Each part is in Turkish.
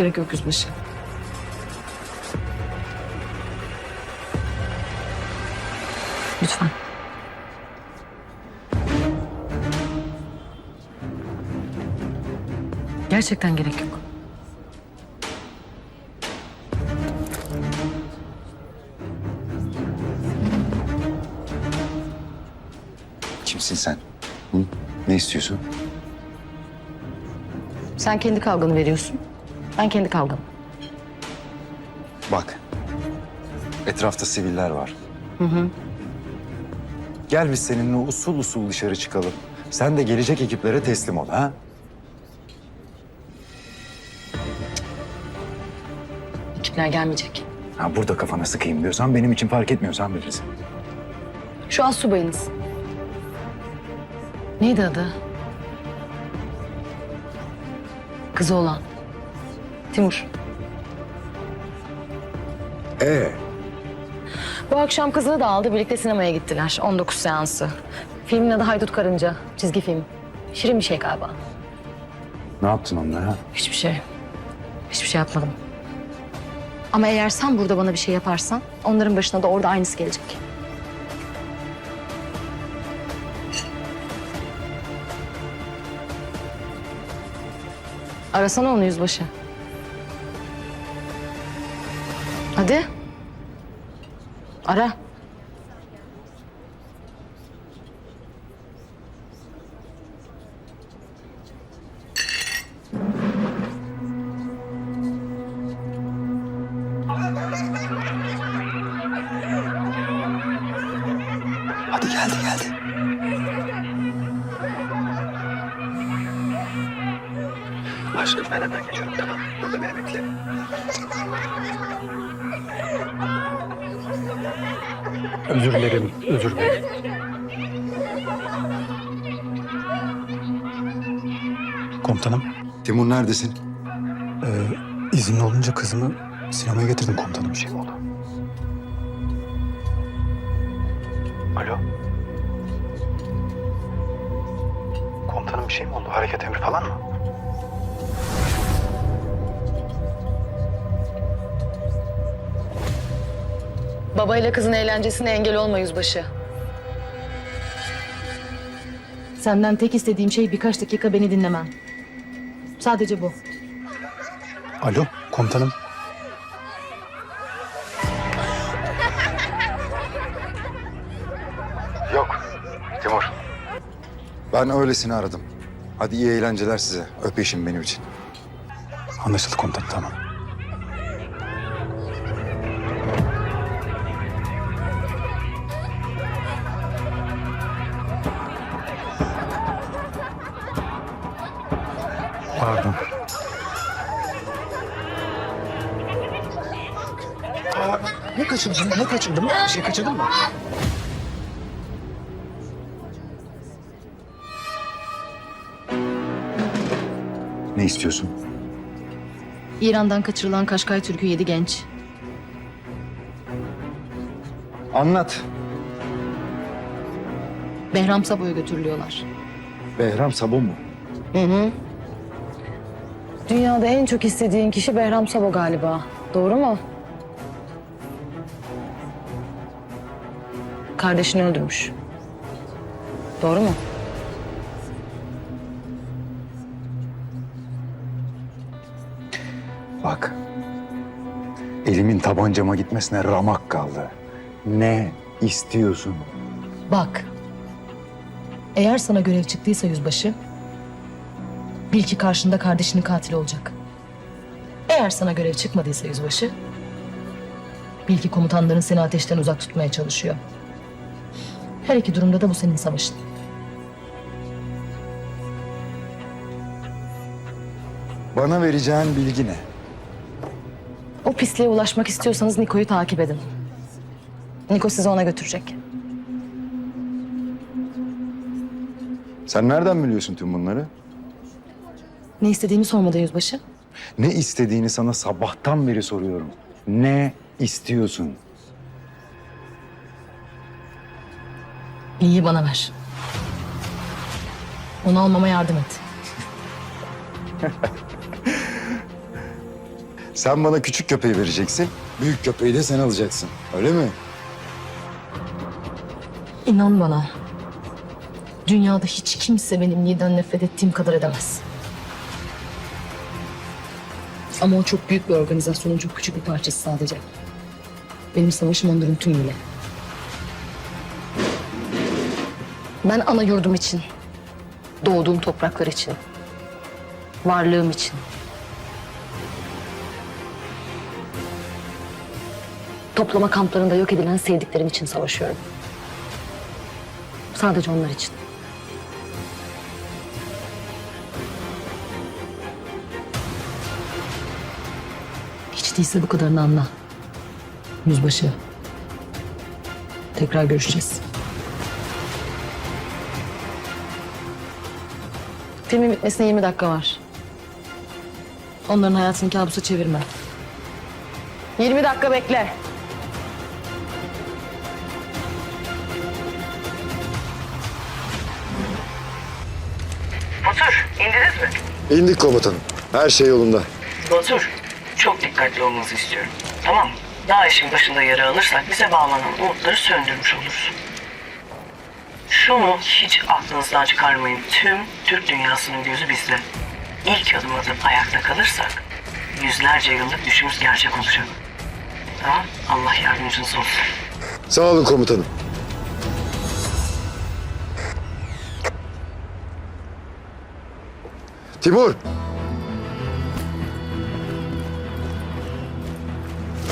Hiç gerek yok yüzbaşı. Lütfen. Gerçekten gerek yok. Kimsin sen? Hı? Ne istiyorsun? Sen kendi kavganı veriyorsun. Ben kendi kavgamı. Bak. Etrafta siviller var. Gel biz seninle usul usul dışarı çıkalım. Sen de gelecek ekiplere teslim ol ha? Ekipler gelmeyecek. Ha burada kafana sıkayım diyorsan benim için fark etmiyorsan bilirsin. Şu az subayınız. Neydi adı? Kızı olan. Timur. Ee, Bu akşam kızını da aldı. Birlikte sinemaya gittiler. 19 seansı. Filmin adı Haydut Karınca. Çizgi film. Şirin bir şey galiba. ne yaptın onunla ha? Hiçbir şey. Hiçbir şey yapmadım. Ama eğer sen burada bana bir şey yaparsan... ...onların başına da orada aynısı gelecek. Arasana onu yüzbaşı. Hadi. Ara. Hadi geldi geldi. Aşkım ben hemen geliyorum tamam. Burada beni bekle. Özür dilerim, özür dilerim. Komutanım, Timur neredesin? izinli olunca kızımı sinemaya getirdim komutanım. Bir şey mi oldu? Alo? Komutanım bir şey mi oldu? Hareket emri falan mı? Babayla kızın eğlencesine engel olma yüzbaşı. Senden tek istediğim şey birkaç dakika beni dinlemen. Sadece bu. Alo, komutanım. Yok. Timur. Ben öylesini aradım. Hadi iyi eğlenceler size. Öp eşim benim için. Anlaşıldı komutanım, tamam. Şey kaçırdın mı? Ne istiyorsun? İran'dan kaçırılan Kaşkay Türk'ü yedi genç. Anlat. Behram Sabo'ya götürülüyorlar. Behram Sabo mu? Hı hı. Dünyada en çok istediğin kişi Behram Sabo galiba. Doğru mu? Kardeşini öldürmüş. Doğru mu? Bak. Elimin tabancama gitmesine ramak kaldı. Ne istiyorsun? Bak. Eğer sana görev çıktıysa yüzbaşı, bil ki karşında kardeşinin katili olacak. Eğer sana görev çıkmadıysa yüzbaşı, bil ki komutanların seni ateşten uzak tutmaya çalışıyor. Her iki durumda da bu senin savaşın. Bana vereceğin bilgi ne? O pisliğe ulaşmak istiyorsanız Niko'yu takip edin. Niko sizi ona götürecek. Sen nereden biliyorsun tüm bunları? Ne istediğimi sormadı yüzbaşı. Ne istediğini sana sabahtan beri soruyorum. Ne istiyorsun? İyi bana ver. Onu almama yardım et. Sen bana küçük köpeği vereceksin. Büyük köpeği de sen alacaksın. Öyle mi? İnan bana. Dünyada hiç kimse benim Niğde'den nefret ettiğim kadar edemez. Ama o çok büyük bir organizasyonun çok küçük bir parçası sadece. Benim savaşım onların tümüyle. Ben ana yurdum için, doğduğum topraklar için, varlığım için, toplama kamplarında yok edilen sevdiklerim için savaşıyorum. Sadece onlar için. Hiç değilse bu kadarını anla. Yüzbaşı. Tekrar görüşeceğiz. Filmin bitmesine 20 dakika var. Onların hayatını kabusa çevirme. 20 dakika bekle. Batur, indiniz mi? İndik komutanım. Her şey yolunda. Batur, çok dikkatli olmanızı istiyorum. Tamam mı? Daha işin başında yara alırsak bize bağlanan umutları söndürmüş oluruz. Şunu hiç aklınızdan çıkarmayın. Tüm Türk dünyasının gözü bizde. İlk adım atıp ayakta kalırsak yüzlerce yıllık düşümüz gerçek olacak. Tamam? Allah yardımcınız olsun. Sağ olun komutanım. Timur.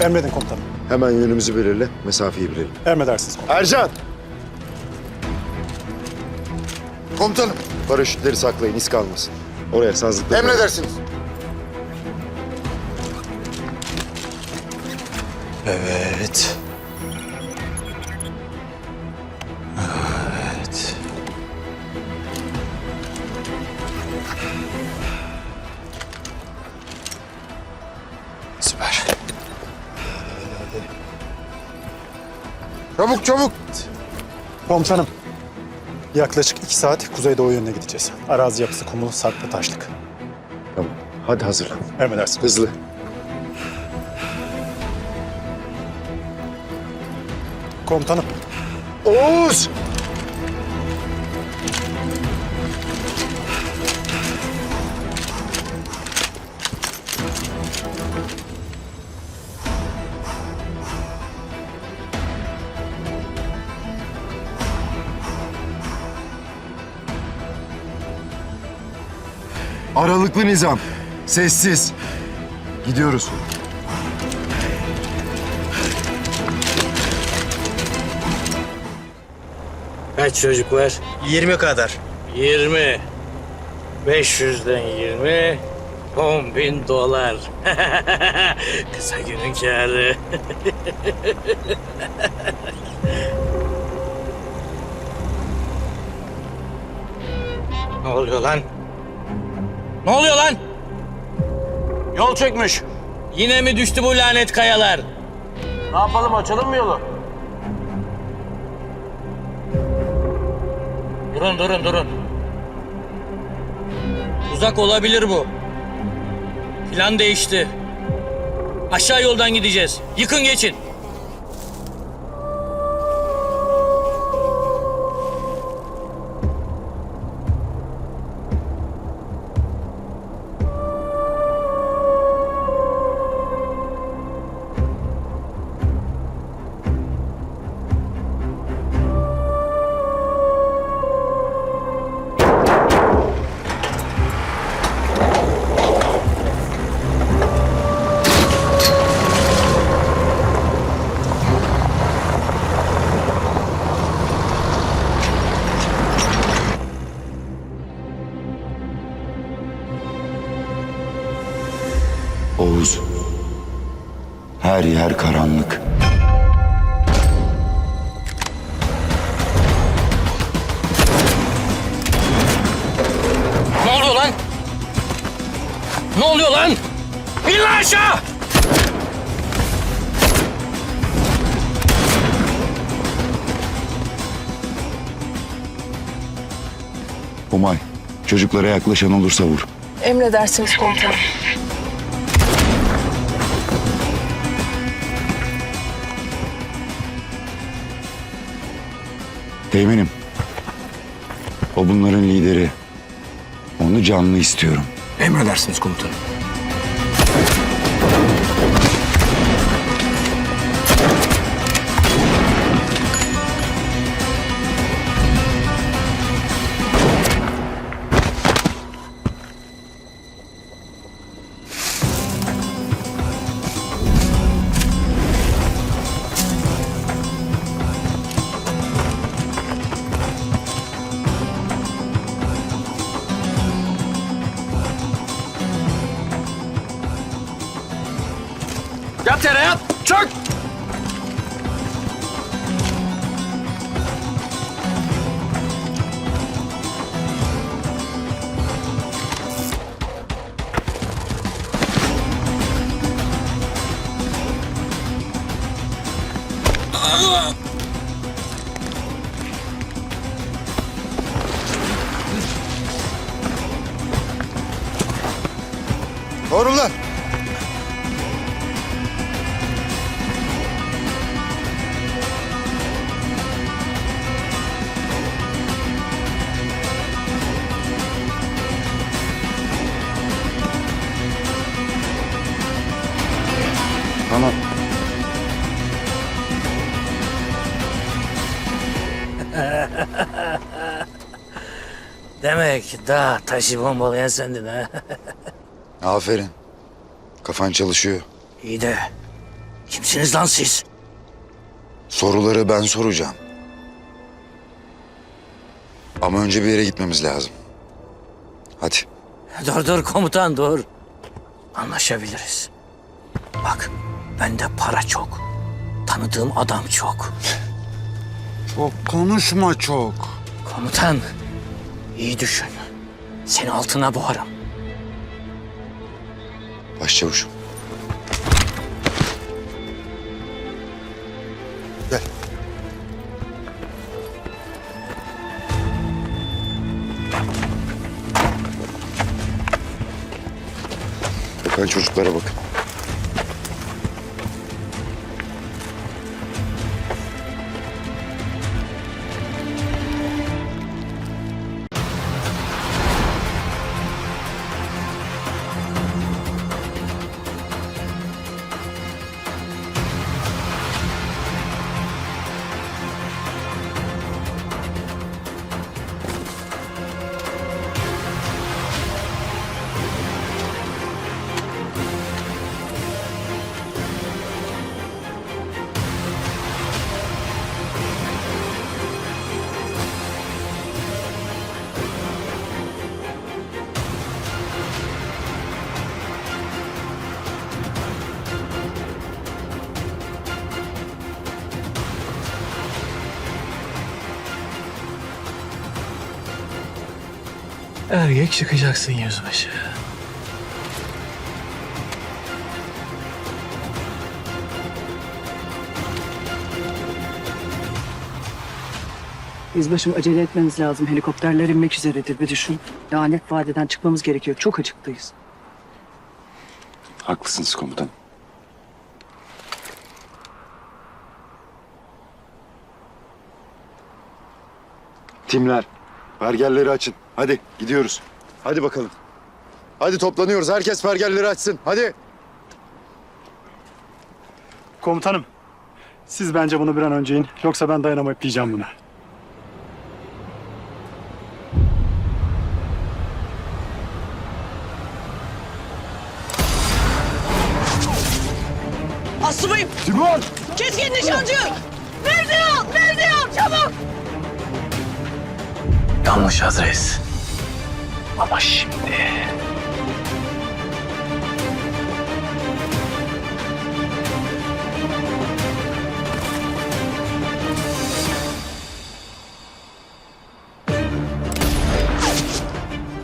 Emredin komutanım. Hemen yönümüzü belirle, mesafeyi bilelim. Emredersiniz komutanım. Ercan! Komutanım. Paraşütleri saklayın, iz kalmasın. Oraya sazlıkları... Emredersiniz. Evet. Evet. Süper. Çabuk çabuk. Komutanım. Yaklaşık iki saat kuzeydoğu yönüne gideceğiz. Arazi yapısı kumlu, sarplı, taşlık. Tamam, hadi hazırlan. Emredersiniz. Hızlı. Komutanım. Oğuz! Aralıklı nizam. Sessiz. Gidiyoruz. Kaç çocuk var? 20 kadar. 20. 500'den 20. 10 bin dolar. Kısa günün kârı. ne oluyor lan? Ne oluyor lan? Yol çökmüş. Yine mi düştü bu lanet kayalar? Ne yapalım açalım mı yolu? Durun durun durun. Uzak olabilir bu. Plan değişti. Aşağı yoldan gideceğiz. Yıkın geçin. Ne oluyor lan? İn lan aşağı! Umay, çocuklara yaklaşan olursa vur. Emredersiniz komutanım. Teğmenim, o bunların lideri. Onu canlı istiyorum. Emredersiniz komutanım. Yat yere yat. Çök. Doğru Demek daha taşı bombalayan sendin ha. Aferin. Kafan çalışıyor. İyi de kimsiniz lan siz? Soruları ben soracağım. Ama önce bir yere gitmemiz lazım. Hadi. Dur dur komutan dur. Anlaşabiliriz. Bak bende para çok. Tanıdığım adam çok. Çok konuşma çok. Komutan iyi düşün. Seni altına boğarım. Başçavuşum. Gel. Bakın çocuklara bakın. Erkek çıkacaksın yüzbaşı. Yüzbaşım acele etmemiz lazım. Helikopterler inmek üzeredir bir düşün. Lanet vadeden çıkmamız gerekiyor. Çok açıktayız. Haklısınız komutanım. Timler, pergelleri açın. Hadi gidiyoruz. Hadi bakalım. Hadi toplanıyoruz. Herkes pergelleri açsın. Hadi. Komutanım, siz bence bunu bir an önce in. Yoksa ben dayanamayıp diyeceğim buna. Asubayım. Timur! Keskin nişancı. Mevzi al. Mevzi al. Çabuk. Yanlış adres. Ama şimdi...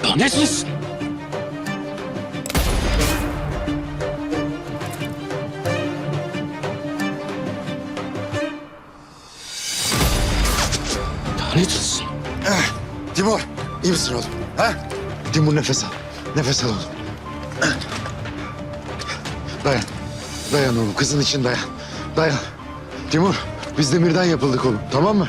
Lanetsiz. Lanetsiz. Timur, iyi misin oğlum? Ha? Timur nefes al. Nefes al oğlum. Dayan. Dayan oğlum. Kızın için dayan. Dayan. Timur, biz demirden yapıldık oğlum. Tamam mı?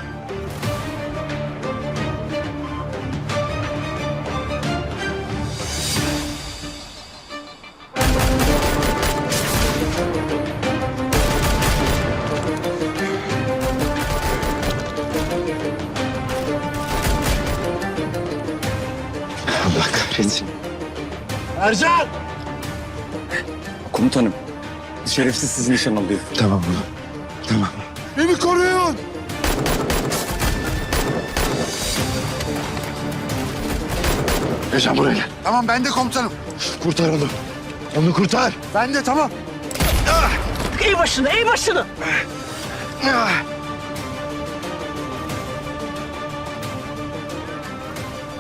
Komutanım, şerefsiz sizi nişan alıyor. Tamam oğlum. Tamam. Beni koruyun! Ejan buraya gel. Tamam ben de komutanım. Kurtar onu. Onu kurtar. Ben de tamam. İyi başını, iyi başını.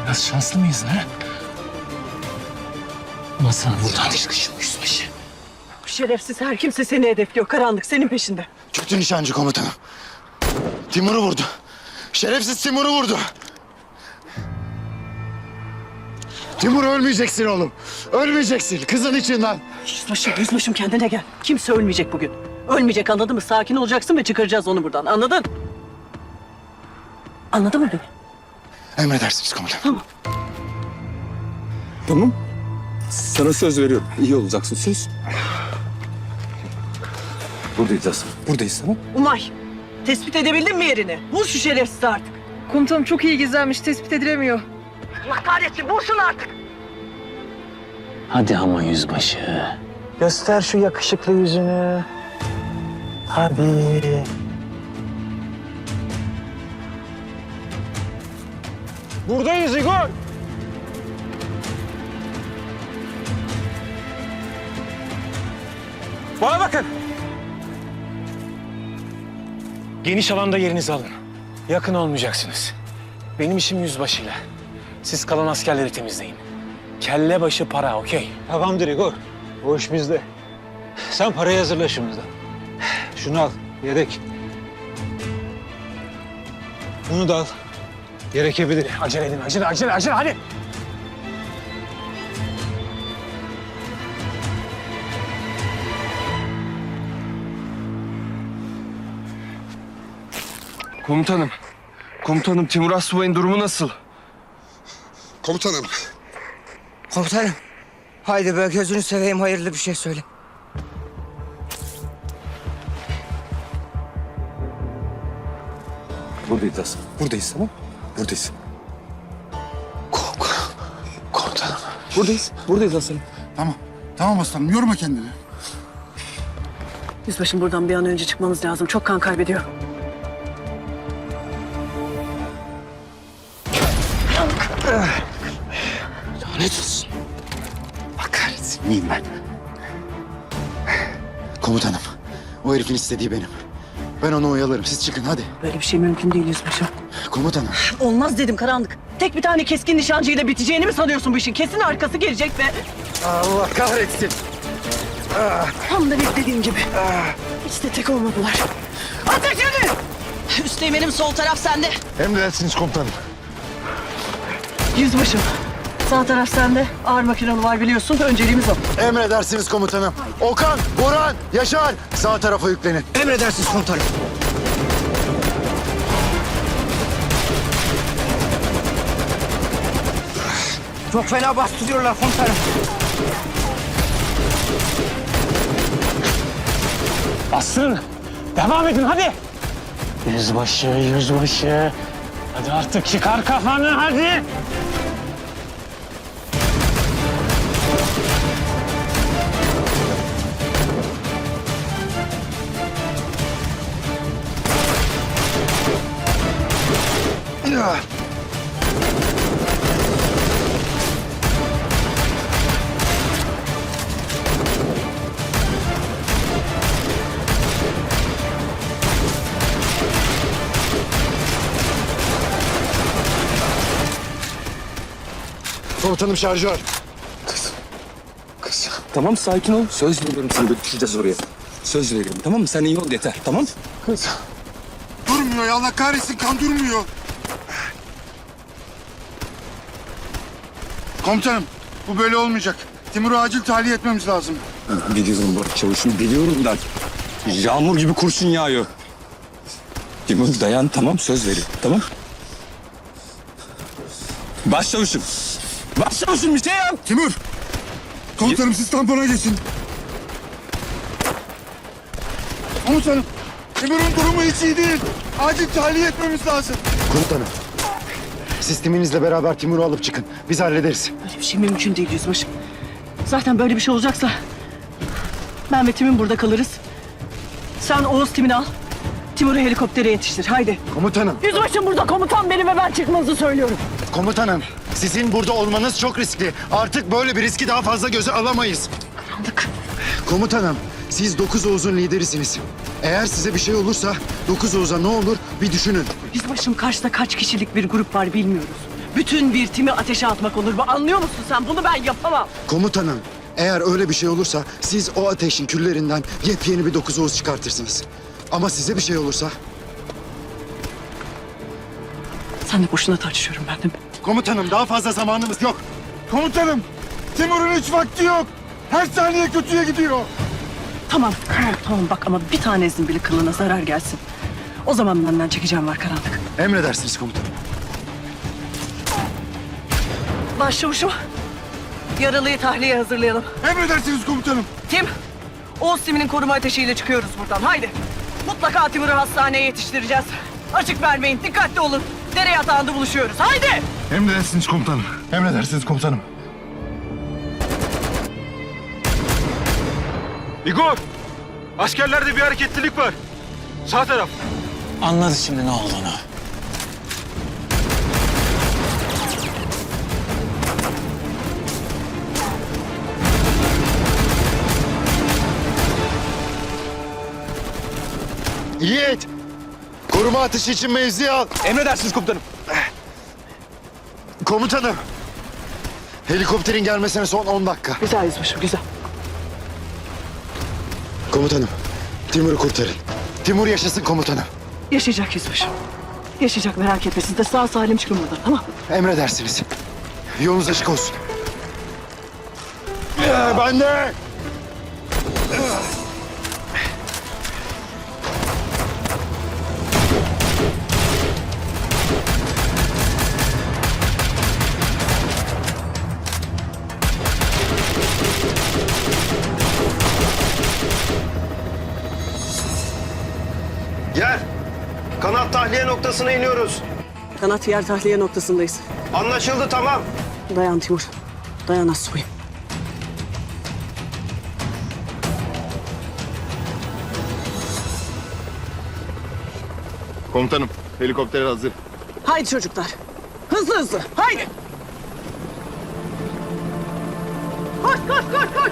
Biraz şanslı mıyız ha? Sana buradan çıkış yok yüzbaşı. Şerefsiz her kimse seni hedefliyor. Karanlık senin peşinde. Kötü nişancı komutanım. Timur'u vurdu. Şerefsiz Timur'u vurdu. Timur ölmeyeceksin oğlum. Ölmeyeceksin. Kızın için lan. Yüzbaşım, yüzbaşım kendine gel. Kimse ölmeyecek bugün. Ölmeyecek anladın mı? Sakin olacaksın ve çıkaracağız onu buradan. Anladın? Anladın mı beni? Emredersiniz komutanım. Tamam. Sana söz veriyorum. İyi olacaksın söz. Buradayız Asım. Buradayız tamam. Umay, tespit edebildin mi yerini? Vur şu şerefsizi artık. Komutanım çok iyi gizlenmiş, tespit edilemiyor. Allah kahretsin, vur şunu artık. Hadi ama yüzbaşı. Göster şu yakışıklı yüzünü. Hadi. Buradayız Igor. Bana bakın. Geniş alanda yerinizi alın. Yakın olmayacaksınız. Benim işim yüzbaşıyla. Siz kalan askerleri temizleyin. Kelle başı para, okey? Tamamdır Igor. O iş bizde. Sen parayı hazırla şimdiden. Şunu al, yedek. Bunu da al. Gerekebilir. Acele edin, acele, acele, acele, hadi. Komutanım. Komutanım Timur Assubay'ın durumu nasıl? Komutanım. Komutanım. Haydi be gözünü seveyim hayırlı bir şey söyle. Buradayız. Buradayız tamam. Buradayız. Komutanım. Buradayız. Buradayız Asım. Tamam. Tamam aslanım yorma kendini. Yüzbaşım buradan bir an önce çıkmamız lazım. Çok kan kaybediyor. Lanet olsun. Bak kahretsin. Neyim ben? Komutanım. O herifin istediği benim. Ben onu oyalarım. Siz çıkın hadi. Böyle bir şey mümkün değil yüzbaşım. Komutanım. Olmaz dedim karanlık. Tek bir tane keskin nişancıyla biteceğini mi sanıyorsun bu işin? Kesin arkası gelecek ve... Allah kahretsin. Tam da beklediğim gibi. Hiç de tek olmadılar. Ateş edin! Üsteğmenim sol taraf sende. Emredersiniz komutanım. Yüzbaşım. Sağ taraf sende. Ağır makinalı var biliyorsun. Önceliğimiz o. Emredersiniz komutanım. Okan, Boran, Yaşar sağ tarafa yüklenin. Emredersiniz komutanım. Çok fena bastırıyorlar komutanım. Bastırın. Devam edin, hadi. Yüzbaşı, yüzbaşı. Hadi artık çıkar kafanı, hadi. Komutanım şarjör. Kız. Tamam sakin ol. Söz veriyorum sana götüreceğiz oraya. Söz veriyorum tamam mı? Sen iyi ol yeter tamam Kız. Durmuyor ya Allah kahretsin kan durmuyor. Komutanım bu böyle olmayacak. Timur'u acil tahliye etmemiz lazım. Biliyorum Burak Çavuş'um biliyorum da yağmur gibi kurşun yağıyor. Timur dayan tamam söz veriyorum tamam. Başçavuşum. Başçavuşum bir şey yap. Timur. Komutanım siz tampona geçin. Komutanım. Timur'un durumu hiç iyi değil. Acil tahliye etmemiz lazım. Komutanım. Sisteminizle beraber Timur'u alıp çıkın. Biz hallederiz. Böyle bir şey mümkün değil yüzbaşım. Zaten böyle bir şey olacaksa ben ve Tim'in burada kalırız. Sen Oğuz Tim'ini al. Timur'u helikoptere yetiştir. Haydi. Komutanım, Yüzbaşım burada komutan benim ve ben çıkmanızı söylüyorum. komutanım. Sizin burada olmanız çok riskli. Artık böyle bir riski daha fazla göze alamayız. Karanlık. Komutanım, siz Dokuz Oğuz'un liderisiniz. Eğer size bir şey olursa Dokuz Oğuz'a ne olur bir düşünün. Yüzbaşım karşıda kaç kişilik bir grup var bilmiyoruz. Bütün bir timi ateşe atmak olur mu? Anlıyor musun sen? Bunu ben yapamam. Komutanım, eğer öyle bir şey olursa siz o ateşin küllerinden yepyeni bir Dokuz Oğuz çıkartırsınız. Ama size bir şey olursa... Sen de boşuna tartışıyorum ben de. Komutanım daha fazla zamanımız yok. Komutanım, Timur'un hiç vakti yok. Her saniye kötüye gidiyor. Tamam, tamam, tamam. Bak ama bir tanezin bile kılına zarar gelsin. O zaman benden çekeceğim var karanlık. Emredersiniz komutanım. Başçavuşum, yaralıyı tahliye hazırlayalım. Emredersiniz komutanım. Tim, Oğuz Tim'in koruma ateşiyle çıkıyoruz buradan. Haydi. Mutlaka Timur'u hastaneye yetiştireceğiz. Açık vermeyin, dikkatli olun. Dere yatağında buluşuyoruz. Haydi! Emredersiniz komutanım. Emredersiniz komutanım. Igor! Askerlerde bir hareketlilik var. Sağ taraf. Anladı şimdi ne olduğunu. Yiğit! Koruma atışı için mevzi al. Emredersiniz komutanım. Komutanım. Helikopterin gelmesine son 10 dakika. Güzel yüzbaşım, güzel. Komutanım. Timur'u kurtarın. Timur yaşasın komutanım. Yaşayacak yüzbaşım. Yaşayacak merak etme. Siz de sağ salim çıkın buradan, tamam Emredersiniz. Yolunuz açık olsun. Ee, ben de. Tahliye noktasına iniyoruz. Kanat yer tahliye noktasındayız. Anlaşıldı tamam. Dayan Timur. Dayan Asubayım. Komutanım helikopter hazır. Haydi çocuklar. Hızlı hızlı. Haydi. Koş koş koş koş.